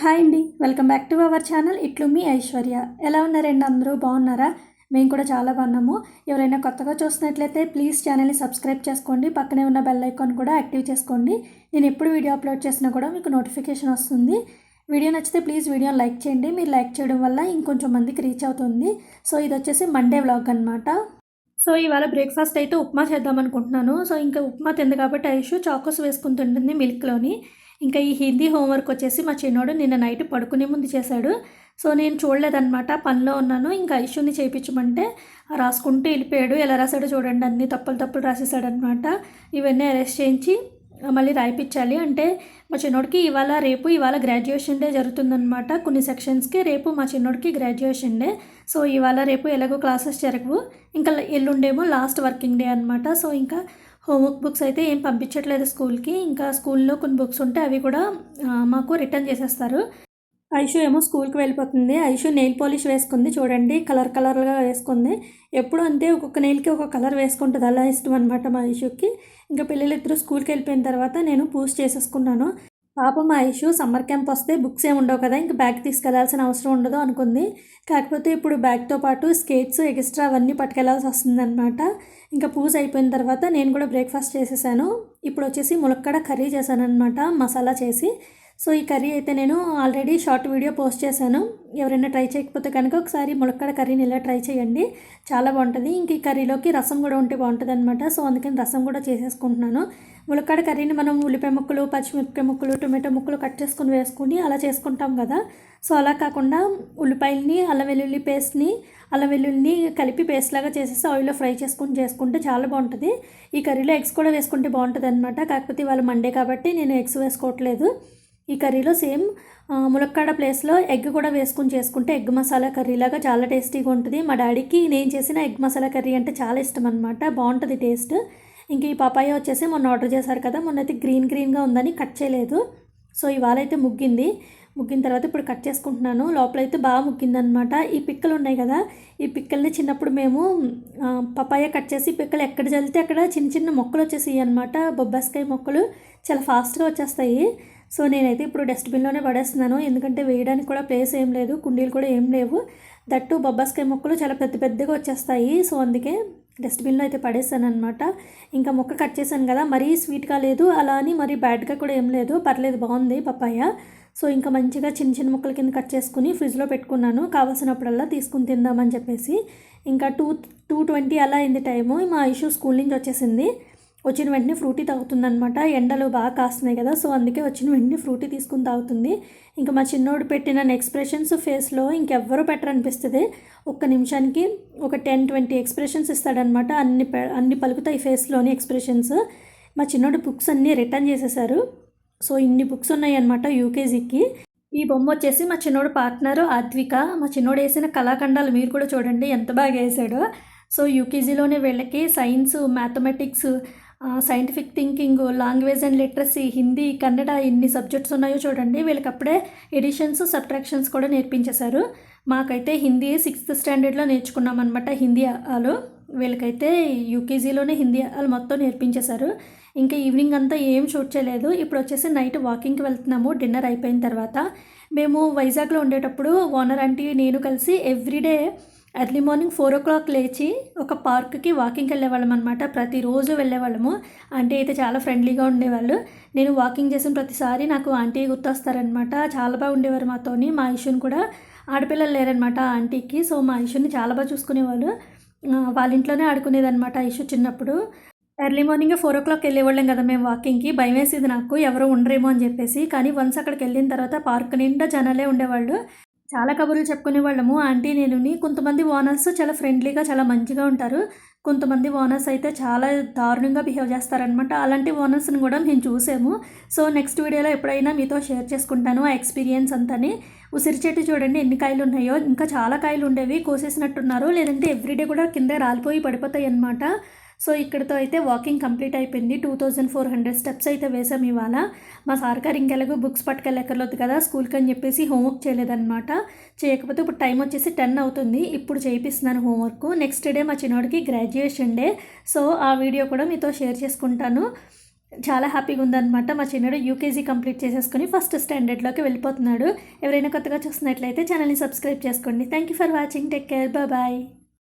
Hi అండి. Welcome back to our channel. ఇట్లు మీ ఐశ్వర్య. ఎలా ఉన్నారండి అందరూ? బాగున్నారా? మేము కూడా చాలా బాగున్నాము. ఎవరైనా కొత్తగా చూస్తున్నట్లయితే ప్లీజ్ ఛానల్ని సబ్స్క్రైబ్ చేసుకోండి. పక్కనే ఉన్న బెల్ ఐకాన్ కూడా యాక్టివ్ చేసుకోండి. నేను ఎప్పుడు వీడియో అప్లోడ్ చేసినా కూడా మీకు నోటిఫికేషన్ వస్తుంది. వీడియో నచ్చితే ప్లీజ్ వీడియో లైక్ చేయండి. మీరు లైక్ చేయడం వల్ల ఇంకొంచెం మందికి రీచ్ అవుతుంది. సో ఇది వచ్చేసి మండే వ్లాగ్ అనమాట సో ఇవాళ బ్రేక్ఫాస్ట్ అయితే ఉప్మా చేద్దాం అనుకుంటున్నాను. సో ఇంకా ఉప్మా తింది కాబట్టి ఐషు చాకోస్ వేసుకుని తింటుంది మిల్క్లోని. ఇంకా ఈ హిందీ హోంవర్క్ వచ్చేసి మా చిన్నోడు నిన్న నైట్ పడుకునే ముందు చేశాడు. సో నేను చూడలేదన్నమాట. పనిలో ఉన్నాను. ఇంకా ఐషుని చేయించమంటే రాసుకుంటూ వెళ్ళిపోయాడు. ఎలా రాశాడో చూడండి. అన్ని తప్పులు తప్పులు రాసేసాడనమాట ఇవన్నీ అరెస్ట్ చేయించి మళ్ళీ రాయిపించాలి అంటే మా చిన్నోడికి ఇవాళ రేపు ఇవాళ గ్రాడ్యుయేషన్ డే జరుగుతుందనమాట కొన్ని సెక్షన్స్కి రేపు మా చిన్నోడికి గ్రాడ్యుయేషన్ డే. సో ఇవాళ రేపు ఎలాగో క్లాసెస్ జరగవు. ఇంకా ఎల్లుండేమో లాస్ట్ వర్కింగ్ డే అనమాట సో ఇంకా హోంవర్క్ బుక్స్ అయితే ఏం పంపించట్లేదు స్కూల్కి. ఇంకా స్కూల్లో కొన్ని బుక్స్ ఉంటే అవి కూడా మాకు రిటర్న్ చేసేస్తారు. ఐషు ఏమో స్కూల్కి వెళ్ళిపోతుంది. ఐషు నెయిల్ పాలిష్ వేసుకుంది చూడండి. కలర్ కలర్గా వేసుకుంది. ఎప్పుడు అంతే ఒక్కొక్క నెయిల్కి ఒక కలర్ వేసుకుంటుంది. అలా ఇష్టం అనమాట మా ఐషుకి. ఇంకా పిల్లలిద్దరూ స్కూల్కి వెళ్ళిపోయిన తర్వాత నేను పూజ చేసేసుకున్నాను. పాప మా ఇష్యూ సమ్మర్ క్యాంప్ వస్తే బుక్స్ ఏమి ఉండవు కదా ఇంకా బ్యాగ్ తీసుకెళ్ళాల్సిన అవసరం ఉండదు అనుకుంది. కాకపోతే ఇప్పుడు బ్యాగ్తో పాటు స్కేట్స్ ఎక్స్ట్రా అవన్నీ పట్టుకెళ్ళాల్సి వస్తుంది అనమాట ఇంకా పూజ అయిపోయిన తర్వాత నేను కూడా బ్రేక్ఫాస్ట్ చేసేసాను. ఇప్పుడు వచ్చేసి ములక్కడ కర్రీ చేశాను అనమాట మసాలా చేసి. సో ఈ కర్రీ అయితే నేను ఆల్రెడీ షార్ట్ వీడియో పోస్ట్ చేశాను. ఎవరైనా ట్రై చేయకపోతే కనుక ఒకసారి ములక్కడ కర్రీని ఇలా ట్రై చేయండి. చాలా బాగుంటుంది. ఇంక ఈ కర్రీలోకి రసం కూడా ఉంటే బాగుంటుంది అనమాట సో అందుకని రసం కూడా చేసేసుకుంటున్నాను. ములక్కడ కర్రీని మనం ఉల్లిపాయ ముక్కలు పచ్చిమిరపకాయ ముక్కలు టొమాటో ముక్కలు కట్ చేసుకుని వేసుకుని అలా చేసుకుంటాం కదా. సో అలా కాకుండా ఉల్లిపాయలని అల్లం వెల్లుల్లి పేస్ట్ని అల్లం వెల్లుల్లిని కలిపి పేస్ట్ లాగా చేసేసి ఆయిల్లో ఫ్రై చేసుకుని చేసుకుంటే చాలా బాగుంటుంది. ఈ కర్రీలో ఎగ్స్ కూడా వేసుకుంటే బాగుంటుంది అనమాట కాకపోతే ఇవాళ మండే కాబట్టి నేను ఎగ్స్ వేసుకోవట్లేదు. ఈ కర్రీలో సేమ్ ములక్కాడ ప్లేస్లో ఎగ్ కూడా వేసుకుని చేసుకుంటే ఎగ్ మసాలా కర్రీ లాగా చాలా టేస్టీగా ఉంటుంది. మా డాడీకి నేను చేసిన ఎగ్ మసాలా కర్రీ అంటే చాలా ఇష్టం అనమాట బాగుంటుంది టేస్ట్. ఇంక ఈ పపాయ వచ్చేసి మొన్న ఆర్డర్ చేశారు కదా మొన్న అయితే గ్రీన్ గ్రీన్గా ఉందని కట్ చేయలేదు. సో ఇవాళ అయితే ముగ్గింది. ముగ్గిన తర్వాత ఇప్పుడు కట్ చేసుకుంటున్నాను. లోపల అయితే బాగా ముగ్గిందనమాట ఈ పిక్కలు ఉన్నాయి కదా ఈ పిక్కల్ని చిన్నప్పుడు మేము పపాయ కట్ చేసి పిక్కలు ఎక్కడ చల్లితే అక్కడ చిన్న చిన్న మొక్కలు వచ్చేసాయి అనమాట బొబ్బాస్కాయ మొక్కలు చాలా ఫాస్ట్గా వచ్చేస్తాయి. సో నేనైతే ఇప్పుడు డస్ట్బిన్లోనే పడేస్తున్నాను. ఎందుకంటే వేయడానికి కూడా ప్లేస్ ఏం లేదు కుండీలు కూడా ఏం లేవు. దట్టు బొబ్బాస్కాయ మొక్కలు చాలా పెద్ద పెద్దగా వచ్చేస్తాయి. సో అందుకే డస్ట్బిన్లో అయితే పడేసాను అనమాట ఇంకా మొక్క కట్ చేశాను కదా మరీ స్వీట్గా లేదు అలా అని మరీ బ్యాడ్గా కూడా ఏం లేదు. పర్లేదు బాగుంది పప్పాయ. సో ఇంకా మంచిగా చిన్న చిన్న ముక్కల కింద కట్ చేసుకుని ఫ్రిడ్జ్లో పెట్టుకున్నాను. కావాల్సినప్పుడల్లా తీసుకుని తిందామని చెప్పేసి. ఇంకా టూ టూ ట్వంటీ అలా అయింది టైము. మా ఇష్యూ స్కూల్ నుంచి వచ్చేసింది. వచ్చిన వెంటనే ఫ్రూటీ తాగుతుందనమాట ఎండలు బాగా కాస్తున్నాయి కదా సో అందుకే వచ్చిన వెంటనే ఫ్రూటీ తీసుకుని తాగుతుంది. ఇంకా మా చిన్నోడు పెట్టిన ఎక్స్ప్రెషన్స్ ఫేస్లో ఇంకెవ్వరూ పెట్టరనిపిస్తుంది. ఒక్క నిమిషానికి ఒక టెన్ ట్వంటీ ఎక్స్ప్రెషన్స్ ఇస్తాడనమాట అన్ని అన్ని పలుకుతాయి ఫేస్లోని ఎక్స్ప్రెషన్స్. మా చిన్నోడు బుక్స్ అన్నీ రిటర్న్ చేసేసారు. సో ఇన్ని బుక్స్ ఉన్నాయి అనమాట యూకేజీకి. ఈ బొమ్మ వచ్చేసి మా చిన్నోడు పార్ట్నర్ ఆద్విక. మా చిన్నోడు వేసిన కళాఖండాలు మీరు కూడా చూడండి ఎంత బాగా వేసాడో. సో యూకేజీలోనే వీళ్ళకి science mathematics scientific thinking language and literacy Hindi Kannada ఎన్ని సబ్జెక్ట్స్ ఉన్నాయో చూడండి. వీళ్ళకి అప్పుడే ఎడిషన్స్ సబ్ట్రాక్షన్స్ కూడా నేర్పించేశారు. మాకైతే హిందీ సిక్స్త్ స్టాండర్డ్లో నేర్చుకున్నాం అనమాట హిందీ ఆలు. వీళ్ళకైతే యూకేజీలోనే హిందీ వాళ్ళు మొత్తం నేర్పించేశారు. ఇంకా ఈవినింగ్ అంతా ఏం షూట్ చేయలేదు. ఇప్పుడు వచ్చేసి నైట్ వాకింగ్కి వెళ్తున్నాము. డిన్నర్ అయిపోయిన తర్వాత. మేము వైజాగ్లో ఉండేటప్పుడు ఓనర్ ఆంటీ నేను కలిసి everyday early morning four o'clock లేచి ఒక పార్క్కి వాకింగ్కి వెళ్ళేవాళ్ళం అనమాట ప్రతిరోజు వెళ్ళేవాళ్ళము. ఆంటీ అయితే చాలా ఫ్రెండ్లీగా ఉండేవాళ్ళు. నేను వాకింగ్ చేసిన ప్రతిసారి నాకు ఆంటీ గుర్తొస్తారనమాట చాలా బాగా ఉండేవారు మాతోని. మా ఇష్యూని కూడా ఆడపిల్లలు లేరనమాట ఆంటీకి. సో మా ఇష్యూని చాలా బాగా చూసుకునేవాళ్ళు. వాళ్ళ ఇంట్లోనే ఆడుకునేదనమాట ఇష్యూ చిన్నప్పుడు. Early morning four o'clock వెళ్ళేవాళ్ళం కదా మేము వాకింగ్కి. భయం వేసేది నాకు. ఎవరు ఉండరేమో అని చెప్పేసి. కానీ వన్స్ అక్కడికి వెళ్ళిన తర్వాత పార్క్ నిండా జనాలే ఉండేవాళ్ళు. చాలా కబుర్లు చెప్పుకునే వాళ్ళము. ఆంటీ నేనుని కొంతమంది ఓనర్స్ చాలా ఫ్రెండ్లీగా చాలా మంచిగా ఉంటారు. కొంతమంది ఓనర్స్ అయితే చాలా దారుణంగా బిహేవ్ చేస్తారనమాట అలాంటి ఓనర్స్ని కూడా మేము చూసాము. సో నెక్స్ట్ వీడియోలో ఎప్పుడైనా మీతో షేర్ చేసుకుంటాను ఆ ఎక్స్పీరియన్స్ అంతని. ఉసిరి చెట్టు చూడండి ఎన్ని కాయలు ఉన్నాయో. ఇంకా చాలా కాయలు ఉండేవి. కోసేసినట్టున్నారు. లేదంటే ఎవ్రీడే కూడా కింద రాలిపోయి పడిపోతాయి అన్నమాట సో ఇక్కడితో అయితే వాకింగ్ కంప్లీట్ అయిపోయింది. Two thousand four hundred steps అయితే వేసాం ఇవాళ. మా సార్ గారు ఇంకెలాగో బుక్స్ పట్టుకెళ్ళక్కర్లేదు కదా స్కూల్కి అని చెప్పేసి హోంవర్క్ చేయలేదన్నమాట. చేయకపోతే ఇప్పుడు టైం వచ్చేసి టెన్ అవుతుంది. ఇప్పుడు చేయిస్తున్నాను హోంవర్క్. నెక్స్ట్ డే మా చిన్నోడికి గ్రాడ్యుయేషన్ డే. సో ఆ వీడియో కూడా మీతో షేర్ చేసుకుంటాను. చాలా హ్యాపీగా ఉందన్నమాట. మా చిన్నడు యూకేజీ కంప్లీట్ చేసేసుకొని ఫస్ట్ స్టాండర్డ్లోకి వెళ్ళిపోతున్నాడు. ఎవరైనా కొత్తగా చూస్తున్నట్లయితే ఛానల్ని సబ్స్క్రైబ్ చేసుకోండి. Thank you for watching take care bye